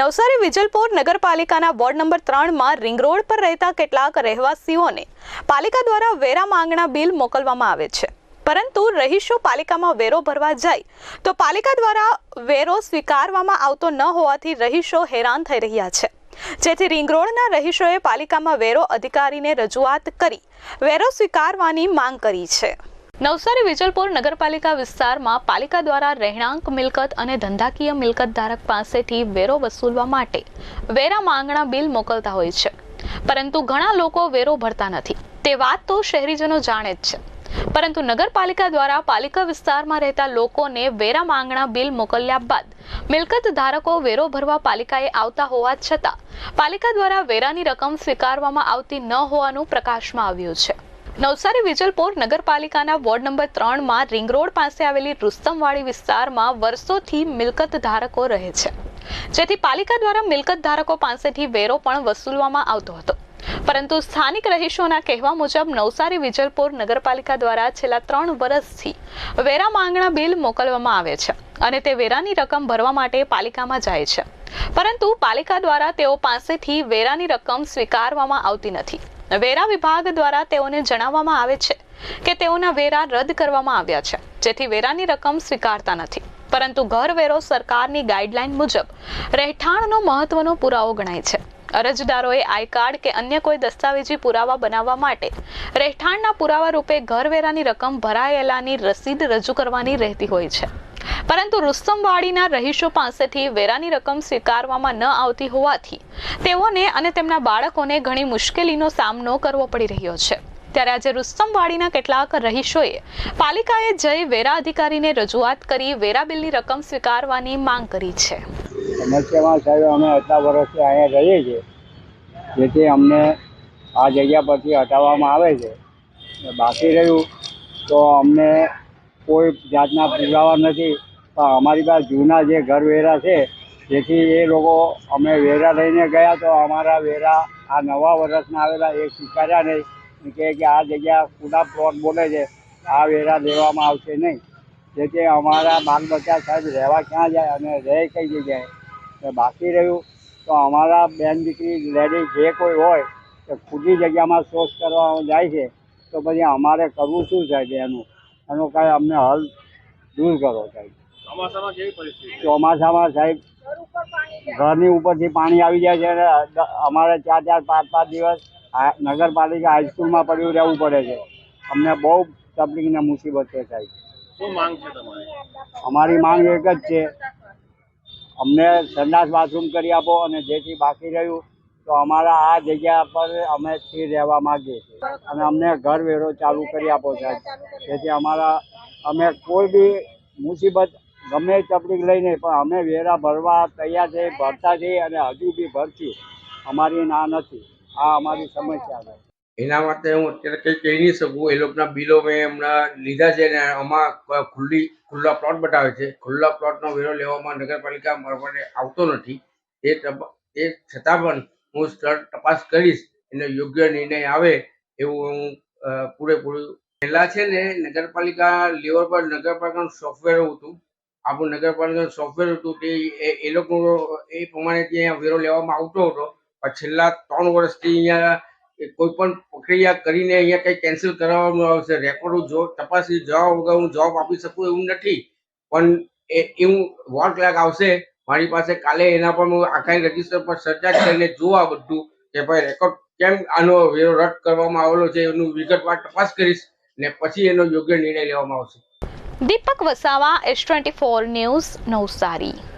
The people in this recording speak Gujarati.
નવસારી વિજલપોર નગરપાલિકાના વોર્ડ નંબર ત્રણમાં રિંગ રોડ પર રહેતા કેટલાક રહેવાસીઓને પાલિકા દ્વારા વેરા માંગણા બિલ મોકલવામાં આવે છે. પરંતુ રહીશો પાલિકામાં વેરો ભરવા જાય તો પાલિકા દ્વારા વેરો સ્વીકારવામાં આવતો ન હોવાથી રહીશો હેરાન થઈ રહ્યા છે. જેથી રિંગ રોડના રહીશોએ પાલિકામાં વેરો અધિકારીને રજૂઆત કરી, વેરો સ્વીકારવાની માંગ કરી છે. નવસારી વિજલપુર નગરપાલિકા વિસ્તારમાં પાલિકા દ્વારા રહેણાંક મિલકત અને ધંધાકીય મિલકત ધારક પાસેથી વેરો વસૂલવા માટે વેરા માંગણા બિલ મોકલતા હોય છે. પરંતુ ઘણા લોકો વેરો ભરતા નથી. તે વાત તો શહેરીજનો જાણે જ છે. પરંતુ નગરપાલિકા દ્વારા પાલિકા વિસ્તારમાં રહેતા લોકોને વેરા માંગણા બિલ મોકલ્યા બાદ મિલકત ધારકો વેરો ભરવા પાલિકાએ આવતા હોવા છતાં પાલિકા દ્વારા વેરાની રકમ સ્વીકારવામાં આવતી ન હોવાનું પ્રકાશમાં આવ્યું છે. નવસારી વિજલપોર નગરપાલિકાના વોર્ડ નંબર ત્રણમાં રિંગ રોડ પાસે આવેલી રુસ્તમવાડી વિસ્તારમાં વર્ષોથી મિલકત ધારકો રહે છે. જેથી પાલિકા દ્વારા મિલકત ધારકો પાસેથી વેરો પણ વસૂલવામાં આવતો હતો. પરંતુ સ્થાનિક રહીશોના કહેવા મુજબ નવસારી વિજલપોર નગરપાલિકા દ્વારા છેલ્લા ત્રણ વર્ષથી વેરા માંગણા બિલ મોકલવામાં આવે છે અને તે વેરાની રકમ ભરવા માટે પાલિકામાં જાય છે. પરંતુ પાલિકા દ્વારા તેઓ પાસેથી વેરાની રકમ સ્વીકારવામાં આવતી નથી. વેરા વિભાગ દ્વારા તેઓને જણાવવામાં આવે છે કે તેઓના વેરા રદ કરવામાં આવ્યા છે. જેથી વેરાની રકમ સ્વીકારતા નથી. પરંતુ ઘર વેરો સરકારની ગાઈડલાઈન મુજબ રહેઠાણનો મહત્વનો પુરાવો ગણાય છે. અરજદારોએ આઈ કાર્ડ કે અન્ય કોઈ દસ્તાવેજી પુરાવા બનાવવા માટે રહેઠાણના પુરાવા રૂપે ઘરવેરાની રકમ ભરાયેલાની રસીદ રજૂ કરવાની રહેતી હોય છે. પરંતુ રુસ્તમવાડીના રહીશો પાસેથી વેરાની રકમ સ્વીકારવામાં ન આવતી હોવાથી તેઓને અને તેમના બાળકોને ઘણી મુશ્કેલીનો સામનો કરવો પડી રહ્યો છે. ત્યારે આજે રુસ્તમવાડીના કેટલાક રહીશોએ પાલિકાએ જઈ વેરા અધિકારીને રજૂઆત કરી વેરા બિલની રકમ સ્વીકારવાની માંગ કરી છે. સમસ્યામાં સાહેબ, અમે આટલા વર્ષથી અહીંયા રહીએ છીએ. જેથી અમને આ જગ્યા પરથી હટાવવામાં આવે છે. બાકી રહ્યું તો અમને કોઈ જાતના પુરાવા નથી. પણ અમારી પાસે જૂના જે ઘર વેરા છે, જેથી એ લોકો અમે વેરા લઈને ગયા તો અમારા વેરા આ નવા વર્ષના આવેલા એ સ્વીકાર્યા નહીં. કહે કે આ જગ્યા ખુલ્લા પ્લોટ બોલે છે, આ વેરા દેવામાં આવશે નહીં. જેથી અમારા બાલ બચ્ચા સાહેબ રહેવા ક્યાં જાય અને રહે કઈ જગ્યાએ. બાકી રહ્યું તો અમારા બેન દીકરી લેડી જે કોઈ હોય તો ખુલ્લી જગ્યામાં શોષ કરવા જાય છે, તો પછી અમારે કરવું શું સાહેબ એનું? એનો કાંઈ અમને હલ દૂર કરો સાહેબ. ચોમાસામાં સાહેબ ઘરની ઉપરથી પાણી આવી જાય છે અને અમારે ચાર ચાર પાંચ પાંચ દિવસ નગરપાલિકા હાઈસ્કૂલમાં પડ્યું રહેવું પડે છે. અમને બહુ તકલીફ ને મુસીબત છે સાહેબ. અમારી માંગ એક જ છે અમને સંડાસ બાથરૂમ કરી આપો અને જેથી બાકી રહ્યું તો અમારા આ જગ્યા પર અમે સ્થિર રહેવા માંગીએ છીએ. અને અમને ઘર વેરો ચાલુ કરી આપો સાહેબ. જેથી અમારા અમે કોઈ બી મુસીબત ગમે તકલીફ લઈને પણ અમે વેરા ભરવા તૈયાર છે, ભરતા છીએ અને હજુ બી ભરશું. અમારી ના નથી. આ અમારી સમસ્યા છે. એના માટે હું અત્યારે કંઈ કહી નહીં શકું. એ લોકોના બિલો મેં હમણાં લીધા છે ને આમાં ખુલ્લી, ખુલ્લા પ્લોટ બતાવે છે. ખુલ્લા પ્લોટનો વેરો લેવામાં નગરપાલિકા મારફતે આવતો નથી. એ એ છતાં પણ હું સ્થળ તપાસ કરીશ. એનો યોગ્ય નિર્ણય આવે એવું હું પૂરેપૂરું પહેલાં છે ને નગરપાલિકા લેવલ પર નગરપાલિકાનું સોફ્ટવેર હતું. આપણું નગરપાલિકાનું સોફ્ટવેર હતું તે એ- લોકો, એ પ્રમાણે ત્યાં વેરો લેવામાં આવતો હતો. પણ છેલ્લા ત્રણ વર્ષથી અહીંયા કોઈ પણ પ્રક્રિયા કરીને અહીંયા કંઈ કેન્સલ કરાવવામાં આવશે રેકોર્ડ જો, તપાસી, જવાબ વગર હું જવાબ આપી શકું એવું નથી. પણ એ, એવું વોટ ક્લાક આવશે, મારી પાસે કાલે એના પર હું આખા રજિસ્ટર પર સર્ચા કરીને જોવા બધું કે ભાઈ રેકોર્ડ કેમ આનો વેરો રદ કરવામાં આવેલો છે, એનું વિગતવાર તપાસ કરીશ ને પછી એનો યોગ્ય નિર્ણય લેવામાં આવશે. Deepak Vasava S twenty four news Navsari.